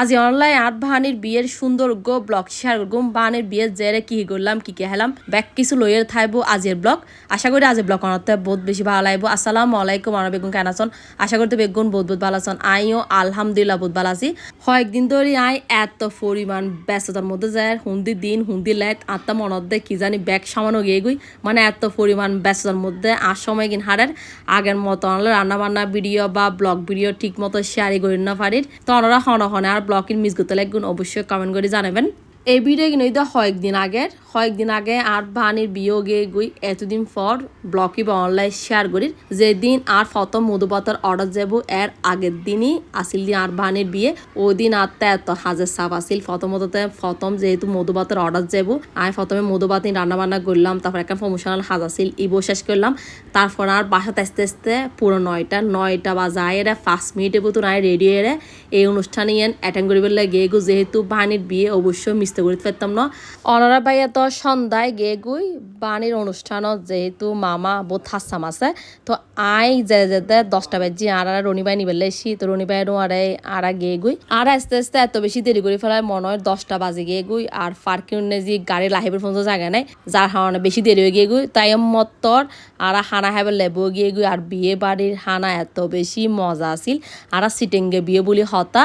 আজ অনলাইন আট বাহানির বিয়ের সুন্দর গো ব্লগ, শেয়ার করগুম বাহানির বিয়ের জেরে কি করলাম, কি কে হেলাম, ব্যাক কিছু লইয়ের থাইবো আজের ব্লগ। আশা করি আজের ব্লগ অনতে বহুত বেশি ভালো লাগবো। আসসালামু আলাইকুম আমার বেগুন কেন আছেন? আশা করতে বেগুন বহুত বহুত ভালো আছেন। আইও আলহামদুলিল্লাহ বহুত ভালো আছি। কয়েকদিন ধরে আই এত পরিমাণ ব্যস্ততার মধ্যে যায়, হুন্দি দিন, হুন্দি লাইট, আত্মা মনত দেয় কি জানি ব্যাগ সামানো গিয়ে গুই। মানে এত পরিমাণ ব্যস্ততার মধ্যে আর সময় কিন হারের। আগের মতো অনলে রান্না বান্না ভিডিও বা ব্লগ ভিডিও ঠিক মতো শেয়ারই করি না পারির। তো ওনারা হন হনে, আর ব্লগিন মিস করতে লাগবেন অবশ্যই কমেন্ট করে জানাবেন। এই ভিডিও কিন্তু এটা কয়েকদিন আগের, কয়েকদিন আগে আর বাহানির বিয়োগে গুই এতদিন পর ব্লকি বা অনলাইন শেয়ার করি, যেদিন আর প্রথম মধুপাতার অর্ডার যাব, এর আগের দিনই আসিল দিন আর বাহানির বিয়ে। ওই দিন আর এত হাজার সাপ আসিল। প্রথমতে প্রথম যেহেতু মধুপাতার অর্ডার যাব, আমি প্রথমে মধুপাত রান্না বান্না করলাম, তারপর একটা প্রমোশনাল হাজ আসিল, ইবো শেষ করলাম। তারপর আর বাসাতে আসতে আসতে পুরো নয়টা নয়টা বা যায় এরা ফার্স্ট মিনিটে পুতুন আয় রেডি এরে এই অনুষ্ঠানে ইয়ান অ্যাটেন্ড করিবার লাগে গো, যেহেতু বাহানির বিয়ে অবশ্যই মিশতে করতে না। অনারা ভাইয়া তো সন্ধ্যায় গে গুই বাণীর অনুষ্ঠানত যেহেতু মামা বহুত হাসাম আছে, তো আই যে যেতে দশটা বাজি আর আর রনিবাই নিবে লেসি তো রনিবাই আরে আর গে গুই। আর আস্তে আস্তে এত বেশি দেরি করে ফেলায় মনে হয় দশটা বাজে গিয়ে গুই, আর ফার্কিং যে গাড়ি লাহিবের পর্যন্ত জায়গা নাই, যার হাওয়ানে বেশি দেরি হয়ে গিয়ে গুই, তাই মত্তর আর হানা হাইবার লেবো গিয়ে গুই, আর বিয়ে বাড়ির হানা এত বেশি মজা আছিল, আর সিটিংগে বিয়ে বলি হতা,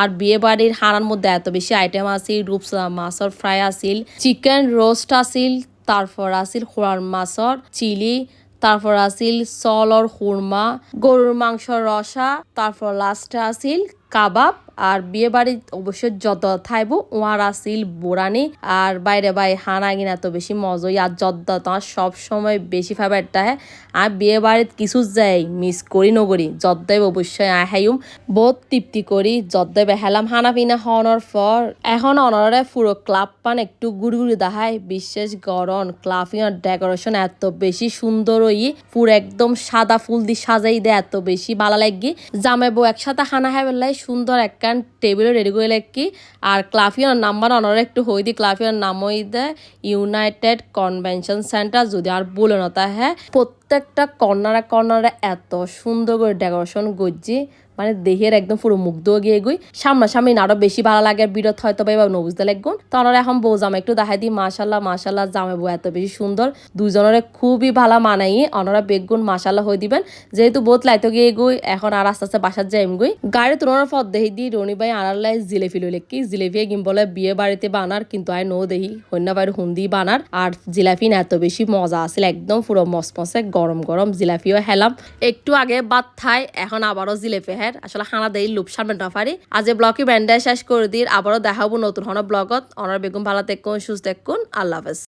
আর বিয়ে বাড়ির হানার মধ্যে এত বেশি আইটেম আছিল, রূপসা মাছর ফ্ৰাই আছিল চিকেন রোস্ট আছিল তারপর আছিল খোড়ার মাছর চিলি তারপর আছিল সলর খুরমা গরুর মাংসর রসা তারপর লাস্টে আছিল কাবাব আর বিয়ে বাড়ি অবশ্যই যত থাইব, ওয়ার আসিল বোরানি আর বাইরে বাই হানা গিনা এত বেশি মজই। আর যদ্দ তোমার সব সময় বেশি ফেভারিটটা হ্যাঁ? আর বিয়ে বাড়িত কিছু যাই মিস করি নগরি যদ্দাই অবশ্যই আহাইম বহুত তৃপ্তি করি, যদ্দাই বেহালাম হানা পিনা হওয়ার পর। এখন অনরে পুরো ক্লাব পান একটু গুড়ি গুড়ি দেখায়। বিশেষ গরম ক্লাফিয়ার ডেকোরেশন এত বেশি সুন্দর ওই পুরো একদম সাদা ফুল দিয়ে সাজাই দেয়, এত বেশি ভালো লাগি। জামাইবো একসাথে হানা হ্যাঁ সুন্দর একখান টেবিলও রেডি করে লেখি আর ক্লাফিয়ার নাম্বার অনার একটু হই দি ক্লাফিয়ার নামই হই দে ইউনাইটেড কনভেনশন সেন্টার যদি আর বলে না তা হ্যাঁ। প্রত্যেকটা কর্নারে কর্নারে এত সুন্দর করে ডেকোরেশন গজ্জি। মানে দেহের একদম পুরো মুগ্ধ গিয়ে গুই। সামনাসামনি আরও বেশি ভালো লাগে বিরত হয়তো বা এবার নবুঝতে লাগগুন তো ওনারা এখন বউ জামা একটু দেখাই দিই মাশাল্লাহ মাশাল্লাহ জামে বউ এত বেশি সুন্দর। দুজনের খুবই ভালো মানাই, ওনারা বেগুন মাশাল্লাহ হয়ে দিবেন। যেহেতু বহুত লাইতো গিয়ে গুই, এখন আর আস্তে আস্তে বাসার যাইম গুই। গাড়ি তুলনার পর দেখি দি রনি ভাই আনার জিলেপি লইলে কি জিলেপি বলে বিয়ে বাড়িতে বানার, কিন্তু আয় নো দেহি হন্যা বাড়ি হুন্দি বানার। আর জিলাপি না এত বেশি মজা আছিল একদম পুরো মসমসে গরম গরম জিলাপিও হেলাম। একটু আগে বাদ থাই, এখন আবারও জিলেপি হ্যাঁ আসলে হানা দেই লুপ সামনে পারি আজ ব্লগে ব্যান্ডায় শেষ করে দিই। আবারও দেখাবো নতুন হন ব্লগত। অনার বেগুন ভালো দেখুন সুস্থ দেখুন আল্লাহ হাফেজ।